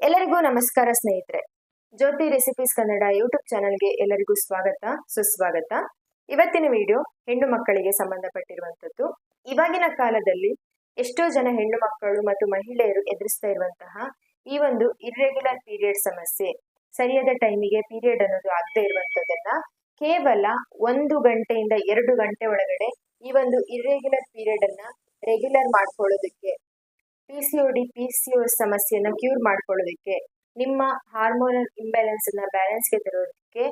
ಎಲ್ಲರಿಗೂ ನಮಸ್ಕಾರ ಸ್ನೇಹಿತರೆ. ಜ್ಯೋತಿ ರೆಸಿಪೀಸ್ ಕನ್ನಡ ಯೂಟ್ಯೂಬ್ ಚಾನಲ್ಗೆ ಎಲ್ಲರಿಗೂ ಸ್ವಾಗತ, ಸುಸ್ವಾಗತ. ಇವತ್ತಿನ ವಿಡಿಯೋ ಹೆಣ್ಣು ಮಕ್ಕಳಿಗೆ ಸಂಬಂಧಪಟ್ಟಿರುವಂತದ್ದು ಇವಾಗಿನ ಕಾಲದಲ್ಲಿ ಎಷ್ಟೋ ಜನ ಹೆಣ್ಣು ಮಕ್ಕಳು ಮತ್ತು ಮಹಿಳೆಯರು ಎದುರಿಸ್ತಾ ಇರುವಂತಹ ಈ ಒಂದು ಇರ್ರೆಗ್ಯುಲರ್ ಪೀರಿಯಡ್ ಸಮಸ್ಯೆ, ಸರಿಯಾದ ಟೈಮಿಗೆ ಪೀರಿಯಡ್ ಅನ್ನೋದು ಆಗದೆ ಇರುವಂತದ್ದನ್ನ ಕೇವಲ ಒಂದು ಗಂಟೆಯಿಂದ ಎರಡು ಗಂಟೆ ಒಳಗಡೆ ಈ ಒಂದು ಇರ್ರೆಗ್ಯುಲರ್ ಪೀರಿಯಡ್ ಅನ್ನ ರೆಗ್ಯುಲರ್ ಮಾಡ್ಕೊಳ್ಳೋದಕ್ಕೆ P C O D P C O ಸಮಸ್ಯೆಯನ್ನ ಕ್ಯೂರ್ ಮಾಡ್ಕೊಳ್ಳೋದಕ್ಕೆ, ನಿಮ್ಮ ಹಾರ್ಮೋನಲ್ ಇಂಬ್ಯಾಲೆನ್ಸ್ ಅನ್ನ ಬ್ಯಾಲೆನ್ಸ್ಗೆ ತರೋದಕ್ಕೆ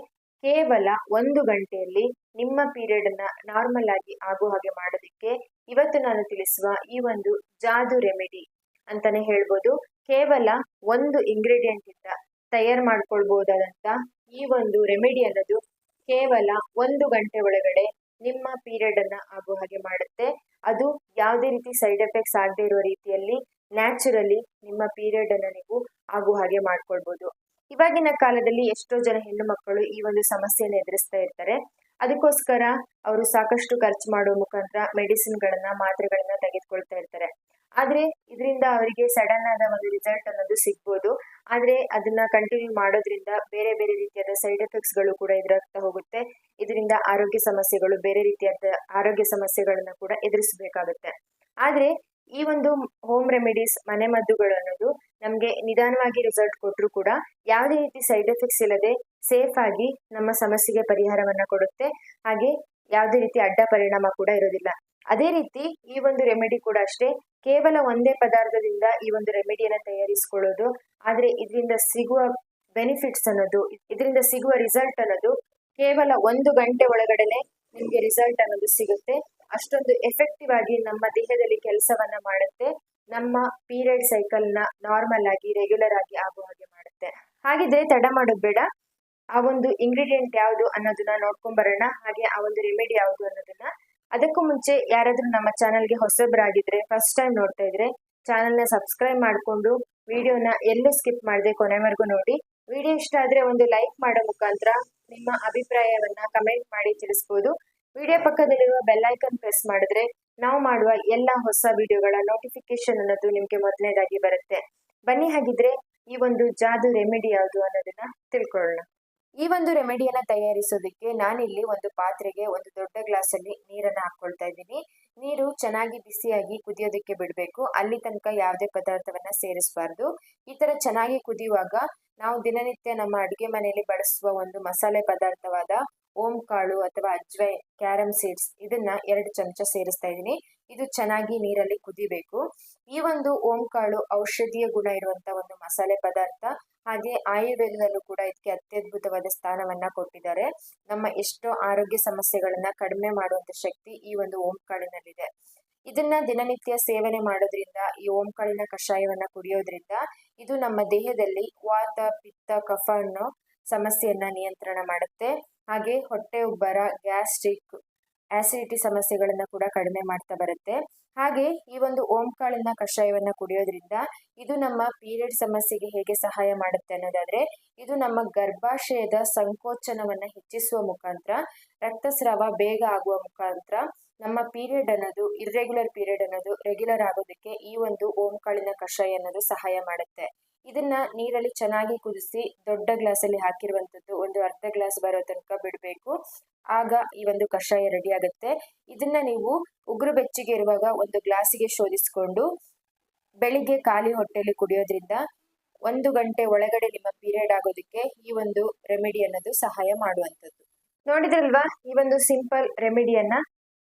ಕೇವಲ ಒಂದು ಗಂಟೆಯಲ್ಲಿ ನಿಮ್ಮ ಪೀರಿಯಡ್ ಅನ್ನ ನಾರ್ಮಲ್ ಆಗಿ ಆಗೋ ಹಾಗೆ ಮಾಡೋದಕ್ಕೆ ಇವತ್ತು ನಾನು ತಿಳಿಸುವ ಈ ಒಂದು ಜಾದು ರೆಮಿಡಿ ಅಂತಾನೆ ಹೇಳ್ಬೋದು. ಕೇವಲ ಒಂದು ಇಂಗ್ರೀಡಿಯೆಂಟ್ ಇಂದ ತಯಾರು ಮಾಡ್ಕೊಳ್ಬಹುದಾದಂತ ಈ ಒಂದು ರೆಮಿಡಿ ಅನ್ನೋದು ಕೇವಲ ಒಂದು ಗಂಟೆ ಒಳಗಡೆ ನಿಮ್ಮ ಪೀರಿಯಡ್ ಅನ್ನ ಆಗೋ ಹಾಗೆ ಮಾಡುತ್ತೆ. ಅದು ಯಾವುದೇ ರೀತಿ ಸೈಡ್ ಎಫೆಕ್ಟ್ಸ್ ಆಗದೆ ಇರೋ ರೀತಿಯಲ್ಲಿ ನ್ಯಾಚುರಲಿ ನಿಮ್ಮ ಪೀರಿಯಡ್ ಅನ್ನ ನೀವು ಆಗೋ ಹಾಗೆ ಮಾಡ್ಕೊಳ್ಬೋದು. ಇವಾಗಿನ ಕಾಲದಲ್ಲಿ ಎಷ್ಟೋ ಜನ ಹೆಣ್ಣು ಮಕ್ಕಳು ಈ ಒಂದು ಸಮಸ್ಯೆಯನ್ನು ಎದುರಿಸ್ತಾ ಇರ್ತಾರೆ. ಅದಕ್ಕೋಸ್ಕರ ಅವರು ಸಾಕಷ್ಟು ಖರ್ಚು ಮಾಡೋ ಮುಖಾಂತರ ಮೆಡಿಸಿನ್ಗಳನ್ನ ಮಾತ್ರೆಗಳನ್ನ ತೆಗೆದುಕೊಳ್ತಾ ಇರ್ತಾರೆ. ಆದ್ರೆ ಇದರಿಂದ ಅವರಿಗೆ ಸಡನ್ ಆದ ಒಂದು ರಿಸಲ್ಟ್ ಅನ್ನೋದು ಸಿಗ್ಬೋದು. ಆದ್ರೆ ಅದನ್ನ ಕಂಟಿನ್ಯೂ ಮಾಡೋದ್ರಿಂದ ಬೇರೆ ಬೇರೆ ರೀತಿಯಾದ ಸೈಡ್ ಎಫೆಕ್ಟ್ಸ್ಗಳು ಕೂಡ ಎದುರಾಗ್ತಾ ಹೋಗುತ್ತೆ. ಇದರಿಂದ ಆರೋಗ್ಯ ಸಮಸ್ಯೆಗಳು ಬೇರೆ ರೀತಿಯಾದ ಆರೋಗ್ಯ ಸಮಸ್ಯೆಗಳನ್ನ ಕೂಡ ಎದುರಿಸಬೇಕಾಗುತ್ತೆ. ಆದ್ರೆ ಈ ಒಂದು ಹೋಮ್ ರೆಮಿಡೀಸ್ ಮನೆ ಮದ್ದುಗಳು ಅನ್ನೋದು ನಮಗೆ ನಿಧಾನವಾಗಿ ರಿಸಲ್ಟ್ ಕೊಟ್ಟರು ಕೂಡ ಯಾವುದೇ ರೀತಿ ಸೈಡ್ ಎಫೆಕ್ಟ್ಸ್ ಇಲ್ಲದೆ ಸೇಫ್ ಆಗಿ ನಮ್ಮ ಸಮಸ್ಯೆಗೆ ಪರಿಹಾರವನ್ನ ಕೊಡುತ್ತೆ. ಹಾಗೆ ಯಾವುದೇ ರೀತಿ ಅಡ್ಡ ಪರಿಣಾಮ ಕೂಡ ಇರೋದಿಲ್ಲ. ಅದೇ ರೀತಿ ಈ ಒಂದು ರೆಮಿಡಿ ಕೂಡ ಅಷ್ಟೇ, ಕೇವಲ ಒಂದೇ ಪದಾರ್ಥದಿಂದ ಈ ಒಂದು ರೆಮಿಡಿಯನ್ನು ತಯಾರಿಸಿಕೊಳ್ಳೋದು, ಆದ್ರೆ ಇದರಿಂದ ಸಿಗುವ ಬೆನಿಫಿಟ್ಸ್ ಅನ್ನೋದು, ಇದರಿಂದ ಸಿಗುವ ರಿಸಲ್ಟ್ ಅನ್ನೋದು ಕೇವಲ ಒಂದು ಗಂಟೆ ಒಳಗಡೆನೆ ನಿಮ್ಗೆ ರಿಸಲ್ಟ್ ಅನ್ನೋದು ಸಿಗುತ್ತೆ. ಅಷ್ಟೊಂದು ಎಫೆಕ್ಟಿವ್ ಆಗಿ ನಮ್ಮ ದೇಹದಲ್ಲಿ ಕೆಲಸವನ್ನ ಮಾಡುತ್ತೆ. ನಮ್ಮ ಪೀರಿಯಡ್ ಸೈಕಲ್ನ ನಾರ್ಮಲ್ ಆಗಿ ರೆಗ್ಯುಲರ್ ಆಗಿ ಆಗುವ ಹಾಗೆ ಮಾಡುತ್ತೆ. ಹಾಗಿದ್ರೆ ತಡ ಮಾಡೋದು ಬೇಡ. ಆ ಒಂದು ಇಂಗ್ರೀಡಿಯೆಂಟ್ ಯಾವುದು ಅನ್ನೋದನ್ನ ನೋಡ್ಕೊಂಡ್ ಬರೋಣ. ಹಾಗೆ ಆ ಒಂದು ರೆಮಿಡಿ ಯಾವುದು ಅನ್ನೋದನ್ನ. ಅದಕ್ಕೂ ಮುಂಚೆ ಯಾರಾದ್ರೂ ನಮ್ಮ ಚಾನಲ್ಗೆ ಹೊಸಬರಾಗಿದ್ರೆ ಫಸ್ಟ್ ಟೈಮ್ ನೋಡ್ತಾ ಇದ್ರೆ ಚಾನಲ್ನ ಸಬ್ಸ್ಕ್ರೈಬ್ ಮಾಡಿಕೊಂಡು ವಿಡಿಯೋನ ಎಲ್ಲೂ ಸ್ಕಿಪ್ ಮಾಡದೆ ಕೊನೆವರೆಗೂ ನೋಡಿ. ವಿಡಿಯೋ ಇಷ್ಟ ಆದ್ರೆ ಒಂದು ಲೈಕ್ ಮಾಡೋ ಮುಖಾಂತರ ನಿಮ್ಮ ಅಭಿಪ್ರಾಯವನ್ನ ಕಮೆಂಟ್ ಮಾಡಿ ತಿಳಿಸ್ಬೋದು. ವಿಡಿಯೋ ಪಕ್ಕದಲ್ಲಿರುವ ಬೆಲ್ ಐಕನ್ ಪ್ರೆಸ್ ಮಾಡಿದ್ರೆ ನಾವು ಮಾಡುವ ಎಲ್ಲ ಹೊಸ ವಿಡಿಯೋಗಳ ನೋಟಿಫಿಕೇಶನ್ ಅನ್ನೋದು ನಿಮ್ಗೆ ಮೊದಲನೇದಾಗಿ ಬರುತ್ತೆ. ಬನ್ನಿ ಹಾಗಿದ್ರೆ ಈ ಒಂದು ಜಾದು ರೆಮಿಡಿ ಯಾವುದು ಅನ್ನೋದನ್ನ ತಿಳ್ಕೊಳ್ಳೋಣ. ಈ ಒಂದು ರೆಮಿಡಿಯನ್ನ ತಯಾರಿಸೋದಕ್ಕೆ ನಾನಿಲ್ಲಿ ಒಂದು ಪಾತ್ರೆಗೆ ಒಂದು ದೊಡ್ಡ ಗ್ಲಾಸ್ ಅಲ್ಲಿ ನೀರನ್ನ ಹಾಕೊಳ್ತಾ ಇದ್ದೀನಿ. ನೀರು ಚೆನ್ನಾಗಿ ಬಿಸಿಯಾಗಿ ಕುದಿಯೋದಕ್ಕೆ ಬಿಡಬೇಕು. ಅಲ್ಲಿ ತನಕ ಯಾವುದೇ ಪದಾರ್ಥವನ್ನ ಸೇರಿಸಬಾರ್ದು. ಈ ತರ ಚೆನ್ನಾಗಿ ಕುದಿಯುವಾಗ ನಾವು ದಿನನಿತ್ಯ ನಮ್ಮ ಅಡುಗೆ ಮನೆಯಲ್ಲಿ ಬಳಸುವ ಒಂದು ಮಸಾಲೆ ಪದಾರ್ಥವಾದ ಓಂ ಕಾಳು ಅಥವಾ ಅಜ್ವೈ ಕ್ಯಾರಮ್ ಸೀಡ್ಸ್ ಇದನ್ನ ಎರಡು ಚಮಚ ಸೇರಿಸ್ತಾ ಇದ್ದೀನಿ. ಇದು ಚೆನ್ನಾಗಿ ನೀರಲ್ಲಿ ಕುದಿಬೇಕು. ಈ ಒಂದು ಓಂ ಕಾಳು ಔಷಧೀಯ ಗುಣ ಇರುವಂತಹ ಒಂದು ಮಸಾಲೆ ಪದಾರ್ಥ. ಹಾಗೆ ಆಯುರ್ವೇದದಲ್ಲೂ ಕೂಡ ಇದಕ್ಕೆ ಅತ್ಯದ್ಭುತವಾದ ಸ್ಥಾನವನ್ನ ಕೊಟ್ಟಿದ್ದಾರೆ. ನಮ್ಮ ಎಷ್ಟೋ ಆರೋಗ್ಯ ಸಮಸ್ಯೆಗಳನ್ನ ಕಡಿಮೆ ಮಾಡುವಂತ ಶಕ್ತಿ ಈ ಒಂದು ಓಂ ಕಾಳಿನಲ್ಲಿದೆ. ಇದನ್ನ ದಿನನಿತ್ಯ ಸೇವನೆ ಮಾಡೋದ್ರಿಂದ, ಈ ಓಂಕಾಳಿನ ಕಷಾಯವನ್ನ ಕುಡಿಯೋದ್ರಿಂದ ಇದು ನಮ್ಮ ದೇಹದಲ್ಲಿ ವಾತ, ಪಿತ್ತ, ಕಫ ಅನ್ನೋ ಸಮಸ್ಯೆಯನ್ನ ನಿಯಂತ್ರಣ ಮಾಡುತ್ತೆ. ಹಾಗೆ ಹೊಟ್ಟೆ, ಉಬ್ಬರ, ಗ್ಯಾಸ್ಟ್ರಿಕ್, ಆಸಿಡಿಟಿ ಸಮಸ್ಯೆಗಳನ್ನ ಕೂಡ ಕಡಿಮೆ ಮಾಡ್ತಾ ಬರುತ್ತೆ. ಹಾಗೆ ಈ ಒಂದು ಓಂಕಾಳಿನ ಕಷಾಯವನ್ನ ಕುಡಿಯೋದ್ರಿಂದ ಇದು ನಮ್ಮ ಪೀರಿಯಡ್ ಸಮಸ್ಯೆಗೆ ಹೇಗೆ ಸಹಾಯ ಮಾಡುತ್ತೆ ಅನ್ನೋದಾದ್ರೆ, ಇದು ನಮ್ಮ ಗರ್ಭಾಶಯದ ಸಂಕೋಚನವನ್ನ ಹೆಚ್ಚಿಸುವ ಮುಖಾಂತರ, ರಕ್ತಸ್ರಾವ ಬೇಗ ಆಗುವ ಮುಖಾಂತರ ನಮ್ಮ ಪೀರಿಯಡ್ ಅನ್ನೋದು ಇರ್ರೆಗ್ಯುಲರ್ ಪೀರಿಯಡ್ ಅನ್ನೋದು ರೆಗ್ಯುಲರ್ ಆಗೋದಕ್ಕೆ ಈ ಒಂದು ಓಂಕಾಳಿನ ಕಷಾಯ ಅನ್ನೋದು ಸಹಾಯ ಮಾಡುತ್ತೆ. ಇದನ್ನ ನೀರಲ್ಲಿ ಚೆನ್ನಾಗಿ ಕುದಿಸಿ ದೊಡ್ಡ ಗ್ಲಾಸಲ್ಲಿ ಹಾಕಿರುವಂಥದ್ದು ಒಂದು ಅರ್ಧ ಗ್ಲಾಸ್ ಬರೋ ತನಕ ಬಿಡಬೇಕು. ಆಗ ಈ ಒಂದು ಕಷಾಯ ರೆಡಿ ಆಗುತ್ತೆ. ಇದನ್ನ ನೀವು ಉಗುರು ಬೆಚ್ಚಗೆ ಇರುವಾಗ ಒಂದು ಗ್ಲಾಸಿಗೆ ಶೋಧಿಸಿಕೊಂಡು ಬೆಳಿಗ್ಗೆ ಖಾಲಿ ಹೊಟ್ಟೆಯಲ್ಲಿ ಕುಡಿಯೋದ್ರಿಂದ ಒಂದು ಗಂಟೆ ಒಳಗಡೆ ನಿಮ್ಮ ಪೀರಿಯಡ್ ಆಗೋದಕ್ಕೆ ಈ ಒಂದು ರೆಮಿಡಿ ಅನ್ನೋದು ಸಹಾಯ ಮಾಡುವಂಥದ್ದು. ನೋಡಿದ್ರಲ್ವಾ? ಈ ಒಂದು ಸಿಂಪಲ್ ರೆಮಿಡಿಯನ್ನ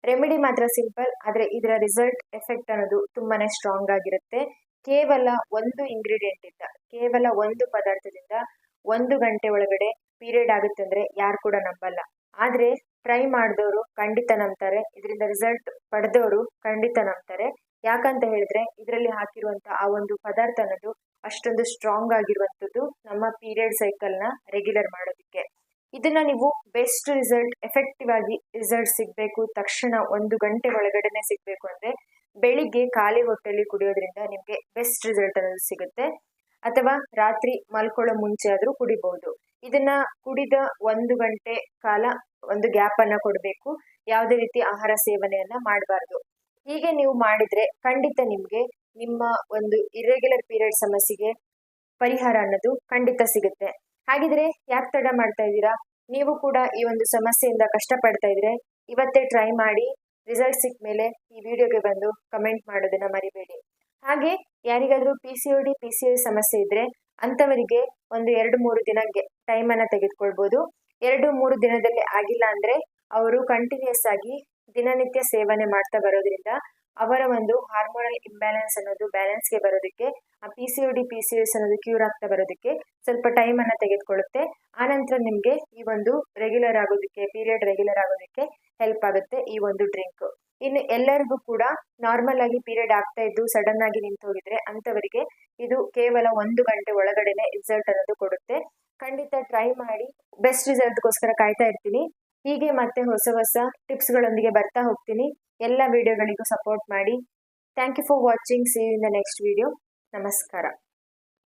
ರೆಮಿಡಿ ಮಾತ್ರ ಸಿಂಪಲ್ ಆದ್ರೆ ಇದರ ರಿಸಲ್ಟ್ ಎಫೆಕ್ಟ್ ಅನ್ನೋದು ತುಂಬಾನೇ ಸ್ಟ್ರಾಂಗ್ ಆಗಿರುತ್ತೆ. ಕೇವಲ ಒಂದು ಇಂಗ್ರೀಡಿಯೆಂಟ್ ಇಂದ, ಕೇವಲ ಒಂದು ಪದಾರ್ಥದಿಂದ ಒಂದು ಗಂಟೆ ಒಳಗಡೆ ಪೀರಿಯಡ್ ಆಗುತ್ತೆ ಅಂದ್ರೆ ಯಾರು ಕೂಡ ನಂಬಲ್ಲ. ಆದ್ರೆ ಟ್ರೈ ಮಾಡಿದವರು ಖಂಡಿತ ನಂಬ್ತಾರೆ, ಇದರಿಂದ ರಿಸಲ್ಟ್ ಪಡೆದವರು ಖಂಡಿತ ನಂಬ್ತಾರೆ. ಯಾಕಂತ ಹೇಳಿದ್ರೆ ಇದರಲ್ಲಿ ಹಾಕಿರುವಂತ ಆ ಒಂದು ಪದಾರ್ಥ ಅನ್ನೋದು ಅಷ್ಟೊಂದು ಸ್ಟ್ರಾಂಗ್ ಆಗಿರುವಂತದ್ದು ನಮ್ಮ ಪೀರಿಯಡ್ ಸೈಕಲ್ನ ರೆಗ್ಯುಲರ್ ಮಾಡೋದಕ್ಕೆ. ಇದನ್ನ ನೀವು ಬೆಸ್ಟ್ ರಿಸಲ್ಟ್ ಎಫೆಕ್ಟಿವ್ ಆಗಿ ರಿಸಲ್ಟ್ ಸಿಗಬೇಕು. ತಕ್ಷಣ ಒಂದು ಗಂಟೆ ಒಳಗಡೆನೆ ಸಿಗಬೇಕು ಅಂದ್ರೆ ಬೆಳಿಗ್ಗೆ ಖಾಲಿ ಹೊಟ್ಟೆಲಿ ಕುಡಿಯೋದ್ರಿಂದ ನಿಮಗೆ ಬೆಸ್ಟ್ ರಿಸಲ್ಟ್ ಅನ್ನೋದು ಸಿಗುತ್ತೆ. ಅಥವಾ ರಾತ್ರಿ ಮಲ್ಕೊಳ್ಳೋ ಮುಂಚೆ ಆದರೂ ಕುಡಿಬಹುದು ಇದನ್ನ ಕುಡಿದ ಒಂದು ಗಂಟೆ ಕಾಲ ಒಂದು ಗ್ಯಾಪ್ ಅನ್ನ ಕೊಡಬೇಕು. ಯಾವುದೇ ರೀತಿ ಆಹಾರ ಸೇವನೆಯನ್ನ ಮಾಡಬಾರ್ದು. ಹೀಗೆ ನೀವು ಮಾಡಿದ್ರೆ ಖಂಡಿತ ನಿಮಗೆ ನಿಮ್ಮ ಒಂದು ಇರ್ರೆಗ್ಯುಲರ್ ಪೀರಿಯಡ್ ಸಮಸ್ಯೆಗೆ ಪರಿಹಾರ ಅನ್ನೋದು ಖಂಡಿತ ಸಿಗುತ್ತೆ. ಹಾಗಿದ್ರೆ ಯಾಕೆ ತಡ ಮಾಡ್ತಾ ಇದ್ದೀರಾ? ನೀವು ಕೂಡ ಈ ಒಂದು ಸಮಸ್ಯೆಯಿಂದ ಕಷ್ಟಪಡ್ತಾ ಇದ್ರೆ ಇವತ್ತೇ ಟ್ರೈ ಮಾಡಿ ರಿಸಲ್ಟ್ ಸಿಕ್ಕ ಮೇಲೆ ಈ ವಿಡಿಯೋಗೆ ಬಂದು ಕಮೆಂಟ್ ಮಾಡೋದನ್ನ ಮರಿಬೇಡಿ. ಹಾಗೆ ಯಾರಿಗಾದ್ರೂ P C O D P C ಸಮಸ್ಯೆ ಇದ್ರೆ ಅಂಥವರಿಗೆ ಒಂದು ಎರಡು ಮೂರು ದಿನ ಟೈಮನ್ನು ತೆಗೆದುಕೊಳ್ಬೋದು. ಎರಡು ಮೂರು ದಿನದಲ್ಲಿ ಆಗಿಲ್ಲ ಅಂದರೆ ಅವರು ಕಂಟಿನ್ಯೂಸ್ ಆಗಿ ದಿನನಿತ್ಯ ಸೇವನೆ ಮಾಡ್ತಾ ಬರೋದ್ರಿಂದ ಅವರ ಒಂದು ಹಾರ್ಮೋನಲ್ ಇಂಬ್ಯಾಲೆನ್ಸ್ ಅನ್ನೋದು ಬ್ಯಾಲೆನ್ಸ್ಗೆ ಬರೋದಕ್ಕೆ, ಆ P C O D P C S ಅನ್ನೋದು ಕ್ಯೂರ್ ಆಗ್ತಾ ಬರೋದಕ್ಕೆ ಸ್ವಲ್ಪ ಟೈಮನ್ನು ತೆಗೆದುಕೊಳ್ಳುತ್ತೆ. ಆನಂತರ ನಿಮಗೆ ಈ ಒಂದು ರೆಗ್ಯುಲರ್ ಆಗೋದಕ್ಕೆ ಪೀರಿಯಡ್ ರೆಗ್ಯುಲರ್ ಆಗೋದಕ್ಕೆ ಹೆಲ್ಪ್ ಆಗುತ್ತೆ ಈ ಒಂದು ಡ್ರಿಂಕ್ ಇನ್ನು ಎಲ್ಲರಿಗೂ ಕೂಡ ನಾರ್ಮಲ್ ಆಗಿ ಪೀರಿಯಡ್ ಆಗ್ತಾ ಇದ್ದು ಸಡನ್ ಆಗಿ ನಿಂತು ಹೋಗಿದ್ರೆ ಅಂಥವರಿಗೆ ಇದು ಕೇವಲ ಒಂದು ಗಂಟೆ ಒಳಗಡೆನೆ ರಿಸಲ್ಟ್ ಅನ್ನೋದು ಕೊಡುತ್ತೆ. ಖಂಡಿತ ಟ್ರೈ ಮಾಡಿ ಬೆಸ್ಟ್ ರಿಸಲ್ಟ್ಗೋಸ್ಕರ ಕಾಯ್ತಾ ಇರ್ತೀನಿ. ಹೀಗೆ ಮತ್ತೆ ಹೊಸ ಹೊಸ ಟಿಪ್ಸ್ಗಳೊಂದಿಗೆ ಬರ್ತಾ ಹೋಗ್ತೀನಿ. ಎಲ್ಲ ವಿಡಿಯೋಗಳಿಗೂ ಸಪೋರ್ಟ್ ಮಾಡಿ. Thank you for watching see in the next video ನಮಸ್ಕಾರ.